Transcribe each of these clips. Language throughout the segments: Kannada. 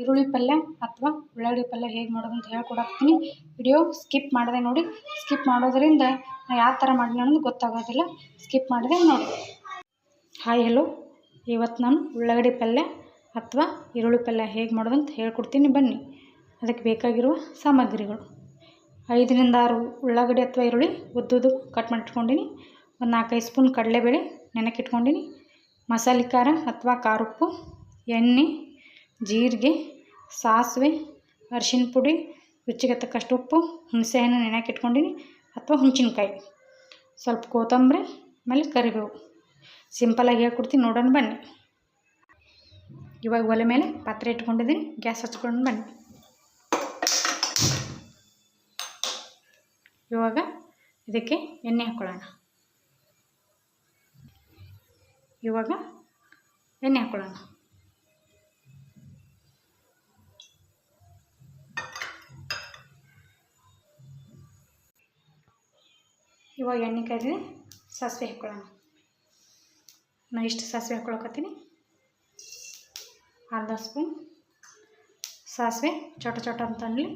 ಈರುಳ್ಳಿ ಪಲ್ಯ ಅಥವಾ ಉಳ್ಳಾಗಡ್ಡಿ ಪಲ್ಯ ಹೇಗೆ ಮಾಡೋದು ಅಂತ ಹೇಳ್ಕೊಡಾಕ್ತೀನಿ ವಿಡಿಯೋ ಸ್ಕಿಪ್ ಮಾಡಿದೆ ನೋಡಿ. ಸ್ಕಿಪ್ ಮಾಡೋದರಿಂದ ನಾ ಯಾವ ಥರ ಮಾಡಿದೆ ಅನ್ನೋದು ಗೊತ್ತಾಗೋದಿಲ್ಲ. ಸ್ಕಿಪ್ ಮಾಡಿದೆ ನೋಡಿ. ಹಾಯ್ ಹಲೋ ಇವತ್ತು ನಾನು ಉಳ್ಳಾಗಡ್ಡಿ ಪಲ್ಯ ಅಥವಾ ಈರುಳ್ಳಿ ಪಲ್ಯ ಹೇಗೆ ಮಾಡೋದು ಅಂತ ಹೇಳ್ಕೊಡ್ತೀನಿ. ಬನ್ನಿ. ಅದಕ್ಕೆ ಬೇಕಾಗಿರುವ ಸಾಮಗ್ರಿಗಳು. ಐದರಿಂದ ಆರು ಉಳ್ಳಾಗಡ್ಡಿ ಅಥವಾ ಈರುಳ್ಳಿ ಉದ್ದುದ್ದು ಕಟ್ ಮಾಡಿಟ್ಕೊಂಡಿನಿ. ಒಂದು ನಾಲ್ಕೈದು ಸ್ಪೂನ್ ಕಡಲೆಬೇಳೆ ನೆನಕ್ಕಿಟ್ಕೊಂಡಿನಿ ಮಸಾಲೆ ಖಾರ ಅಥವಾ ಖಾರ ಉಪ್ಪು, ಎಣ್ಣೆ ಜೀರಿಗೆ, ಸಾಸಿವೆ ಅರಿಶಿನ ಪುಡಿ ರುಚಿಗೆ ತಕ್ಕಷ್ಟು ಉಪ್ಪು, ಹುಣಸೆಹಣ್ಣು ನೆನೆಯಕ್ಕೆ ಇಟ್ಕೊಂಡಿನಿ ಅಥವಾ ಹುಣಸಿನ್ಕಾಯಿ. ಸ್ವಲ್ಪ ಕೊತ್ತಂಬರಿ, ಆಮೇಲೆ ಕರಿಬೇವು. ಸಿಂಪಲಾಗಿ ಹೇಳ್ಕೊಡ್ತೀನಿ ನೋಡೋಣ ಬನ್ನಿ. ಇವಾಗ ಒಲೆ ಮೇಲೆ ಪಾತ್ರೆ ಇಟ್ಕೊಂಡಿದ್ದೀನಿ, ಗ್ಯಾಸ್ ಹಚ್ಕೊಂಡು ಬನ್ನಿ. ಇವಾಗ ಇದಕ್ಕೆ ಎಣ್ಣೆ ಹಾಕ್ಕೊಳ್ಳೋಣ ಇವಾಗ ಎಣ್ಣೆ ಹಾಕ್ಕೊಳ್ಳೋಣ ಇವಾಗ ಎಣ್ಣೆ ಕಾಯ್ದಿದೆ ಸಾಸಿವೆ ಹಾಕ್ಕೊಳ್ಳೋಣ. ನಾನು ಇಷ್ಟು ಸಾಸಿವೆ ಹಾಕ್ಕೊಳಕತ್ತೀನಿ. ಅರ್ಧ ಸ್ಪೂನ್ ಸಾಸಿವೆ ಚೊಟ ಚೊಟ ಅಂತ ಅನ್ನಲಿ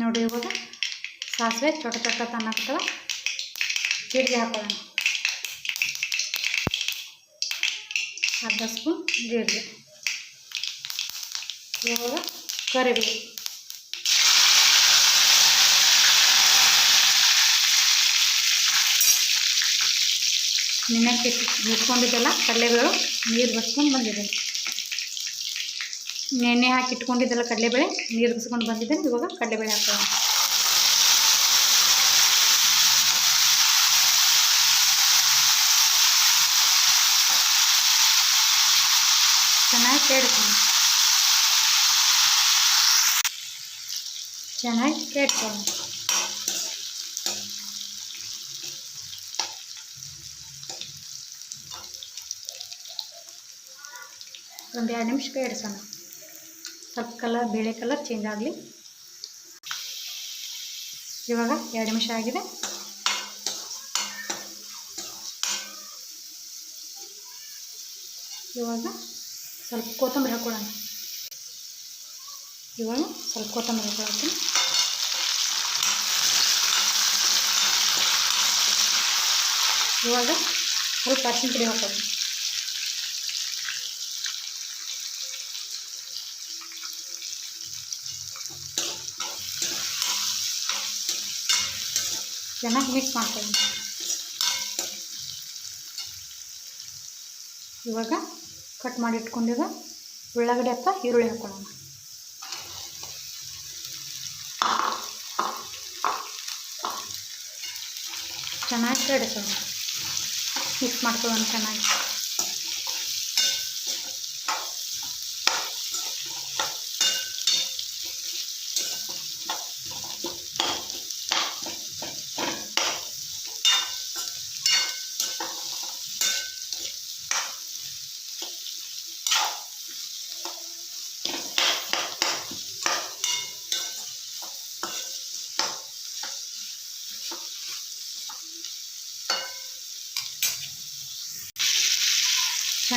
ನೋಡಿ ಇವಾಗ ಸಾಸಿವೆ ಚೊಟ ಚೊಟ ತನ್ನಕ್ತವ ಜೀರಿಗೆ ಹಾಕೊಳ್ಳೋಣ ಅರ್ಧ ಸ್ಪೂನ್ ಜೀರಿಗೆ. ಇವಾಗ ಕರಿಬೇವು. ನೆನೆಕ್ಕೆ ಇಟ್ಕೊಂಡಿದ್ದೆಲ್ಲ ಕಡಲೆಬೇಳೆ, ನೀರು ಬಸ್ಕೊಂಡು ಬಂದಿದೆ ನೆನೆ ಹಾಕಿ ಇಟ್ಕೊಂಡಿದ್ದೆಲ್ಲ ಕಡಲೆಬೇಳೆ, ನೀರು ಬಸ್ಕೊಂಡು ಬಂದಿದ್ದೆ ಇವಾಗ ಕಡಲೆಬೇಳೆ ಹಾಕೋಣ. ಕೇಳ್ತೀನಿ. ಚೆನ್ನಾಗಿ ಕೇಳ್ಕೊಳ್ಳಿ ಒಂದು ಎರಡು ನಿಮಿಷ ಬೇಯಿಸೋಣ ಸ್ವಲ್ಪ ಕಲರ್, ಬೇಳೆ ಕಲರ್ ಚೇಂಜ್ ಆಗಲಿ. ಇವಾಗ ಎರಡು ನಿಮಿಷ ಆಗಿದೆ. ಇವಾಗ ಸ್ವಲ್ಪ ಕೊತ್ತಂಬರಿ ಹಾಕ್ಕೊಳ್ಳೋಣ ಇವಾಗ ಸ್ವಲ್ಪ ಕೊತ್ತಂಬರಿ ಹಾಕ್ಕೊಳ್ತೀನಿ ಇವಾಗ ಸ್ವಲ್ಪ ಅರ್ಶಿನ ಪುಡಿ ಹಾಕೋಣ ಚೆನ್ನಾಗಿ ಮಿಕ್ಸ್ ಮಾಡ್ಕೊಳ್ಳಿ ಇವಾಗ ಕಟ್ ಮಾಡಿ ಇಟ್ಕೊಂಡಿರೋ. ಉಳ್ಳಾಗಡ್ಡೆ ಅಪ್ಪ ಈರುಳ್ಳಿ ಹಾಕೊಳ್ಳೋಣ. ಚೆನ್ನಾಗಿ ಕಡಿಸೋಣ ಮಿಕ್ಸ್ ಮಾಡ್ಕೊಳ್ಳೋಣ ಚೆನ್ನಾಗಿ.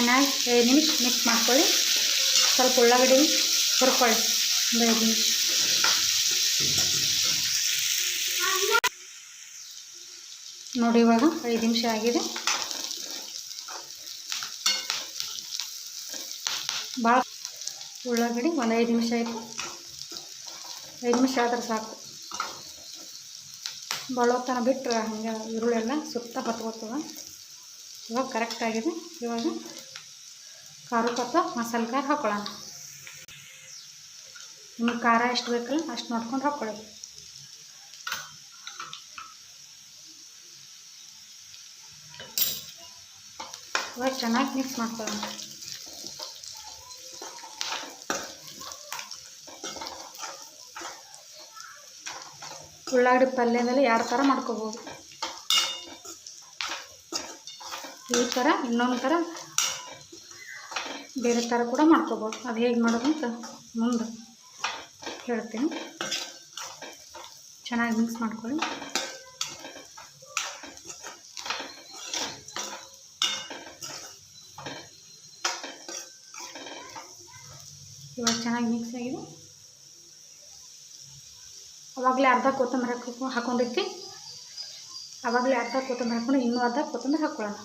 ಚೆನ್ನಾಗಿ ಐದು ನಿಮಿಷ ಮಿಕ್ಸ್ ಮಾಡ್ಕೊಳ್ಳಿ. ಸ್ವಲ್ಪ ಉಳ್ಳಾಗಡ್ಡಿ ಹುರ್ಕೊಳ್ಳಿ. ಒಂದು ಐದು ನಿಮಿಷ. ನೋಡಿ ಇವಾಗ ಐದು ನಿಮಿಷ ಆಗಿದೆ. ಭಾಳ ಉಳ್ಳಾಗಡ್ಡಿ ಒಂದು ಐದು ನಿಮಿಷ ಆಯಿತು. ಐದು ನಿಮಿಷ ಆದ್ರೆ ಸಾಕು. ಬಳೋತನ ಬಿಟ್ಟರೆ ಹಂಗೆ ಈರುಳ್ಳಿ ಎಲ್ಲ ಸುತ್ತ ಬತ್ಕೋತದ. ಇವಾಗ ಕರೆಕ್ಟ್ ಆಗಿದೆ. ಇವಾಗ ಖಾರಕ್ಕೆ ಅಥವಾ ಮಸಾಲೆ ಖಾರ ಹಾಕ್ಕೊಳ್ಳೋಣ ನಿಮಗೆ ಖಾರ ಎಷ್ಟು ಬೇಕಲ್ಲ ಅಷ್ಟು ನೋಡ್ಕೊಂಡು ಹಾಕ್ಕೊಳ್ಳಿ ಇವಾಗ ಚೆನ್ನಾಗಿ ಮಿಕ್ಸ್ ಮಾಡ್ಕೊಳ್ಳೋಣ. ಉಳ್ಳಾಗಡ್ಡಿ ಪಲ್ಯದಲ್ಲಿ ಎರಡು ಥರ ಮಾಡ್ಕೋಬೋದು? ಈ ಥರ ಇನ್ನೊಂದು ಥರ ಬೇರೆ ಥರ ಕೂಡ ಮಾಡ್ಕೋಬೋದು. ಅದು ಹೇಗೆ ಮಾಡೋದು ಅಂತ ಮುಂದೆ ಹೇಳ್ತೀನಿ. ಚೆನ್ನಾಗಿ ಮಿಕ್ಸ್ ಮಾಡ್ಕೊಳ್ಳಿ. ಇವಾಗ ಚೆನ್ನಾಗಿ ಮಿಕ್ಸ್ ಆಗಿದೆ. ಅವಾಗಲೇ ಅರ್ಧ ಕೊತ್ತಂಬರಿ ಹಾಕಿ ಹಾಕೊಂಡಿರ್ತಿ. ಆವಾಗಲೇ ಅರ್ಧ ಕೊತ್ತಂಬರಿ ಹಾಕ್ಕೊಂಡು ಇನ್ನೂ ಅರ್ಧ ಕೊತ್ತಂಬರಿ ಹಾಕ್ಕೊಳ್ಳೋಣ.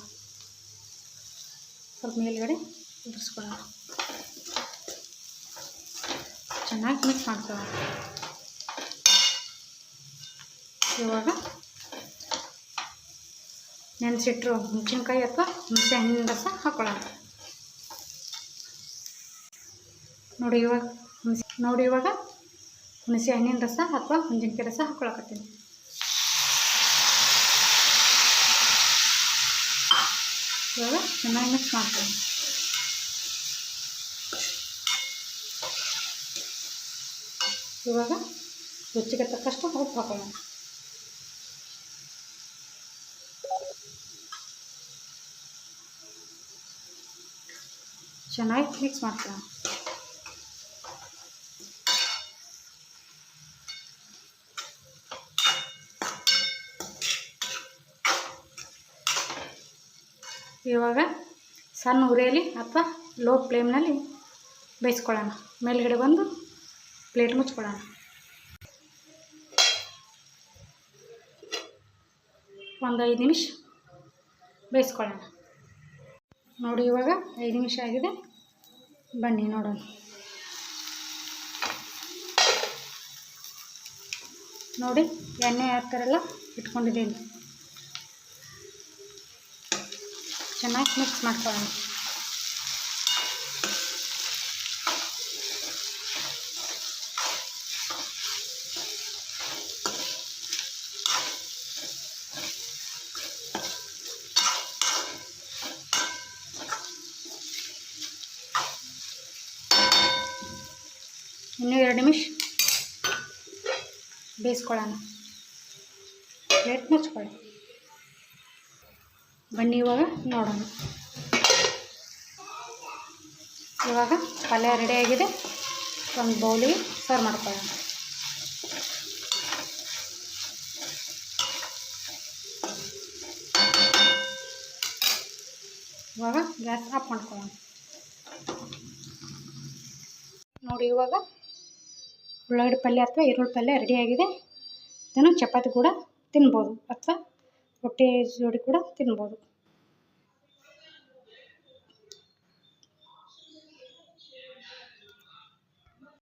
ಸ್ವಲ್ಪ ಮೇಲ್ಗಡೆ. ಚೆನ್ನಾಗಿ ಮಿಕ್ಸ್ ಮಾಡ್ಕೊಳ್ಳೋಣ. ಇವಾಗ ನೆನೆಸಿಟ್ರು ಹುಣಸಿನ್ಕಾಯಿ ಅಥವಾ ಹುಣಸೆ ಹಣ್ಣಿನ ರಸ ಹಾಕ್ಕೊಳ್ಳೋಣ ನೋಡಿ ಇವಾಗ ಹುಣಸೆ ನೋಡಿ ಇವಾಗ ಹುಣಸೆ ಹಣ್ಣಿನ ರಸ ಅಥವಾ ಹುಣಸಿನ್ಕಾಯಿ ರಸ ಹಾಕೊಳಕತ್ತೀನಿ ಇವಾಗ ಚೆನ್ನಾಗಿ ಮಿಕ್ಸ್ ಮಾಡ್ತೀನಿ ಇವಾಗ ರುಚಿಗೆ ತಕ್ಕಷ್ಟು ಉಪ್ಪು ಹಾಕೋಣ. ಚೆನ್ನಾಗಿ ಮಿಕ್ಸ್ ಮಾಡ್ಕೊಳ್ಳೋಣ. ಇವಾಗ ಸಣ್ಣ ಉರಿಯಲ್ಲಿ ಅಥವಾ ಲೋ ಫ್ಲೇಮ್ನಲ್ಲಿ ಬೇಯಿಸ್ಕೊಳ್ಳೋಣ. ಮೇಲ್ಗಡೆ ಬಂದು ಪ್ಲೇಟ್ ಮುಚ್ಕೊಳ್ಳೋಣ ಒಂದು ಐದು ನಿಮಿಷ ಬೇಯಿಸ್ಕೊಳ್ಳೋಣ. ನೋಡಿ ಇವಾಗ ಐದು ನಿಮಿಷ ಆಗಿದೆ. ಬನ್ನಿ ನೋಡೋಣ. ನೋಡಿ ಎಣ್ಣೆ ಯಾವ ಥರ ಎಲ್ಲ ಇಟ್ಕೊಂಡಿದ್ದೀನಿ. ಚೆನ್ನಾಗಿ ಮಿಕ್ಸ್ ಮಾಡ್ಕೊಳ್ಳೋಣ. ಇನ್ನೂ ಎರಡು ನಿಮಿಷ. ಬೇಯಿಸ್ಕೊಳ್ಳೋಣ. ಪ್ಲೇಟ್ ಮುಚ್ಕೊಳ್ಳಿ. ಬನ್ನಿ ಇವಾಗ ನೋಡೋಣ. ಇವಾಗ ಪಲ್ಯ ರೆಡಿಯಾಗಿದೆ ಒಂದು ಬೌಲಿಗೆ ಸರ್ವ್ ಮಾಡ್ಕೊಳ್ಳೋಣ. ಇವಾಗ ಗ್ಯಾಸ್ ಆಫ್ ಮಾಡ್ಕೊಳ್ಳೋಣ. ನೋಡಿ ಇವಾಗ ಉಳ್ಳಾಗಡ್ಡಿ ಪಲ್ಯ ಅಥವಾ ಈರುಳ್ಳಿ ಪಲ್ಯ ರೆಡಿಯಾಗಿದೆ ಇದನ್ನು ಚಪಾತಿ ಕೂಡ ತಿನ್ಬೋದು ಅಥವಾ ರೊಟ್ಟಿ ಜೋಡಿ ಕೂಡ ತಿನ್ಬೋದು.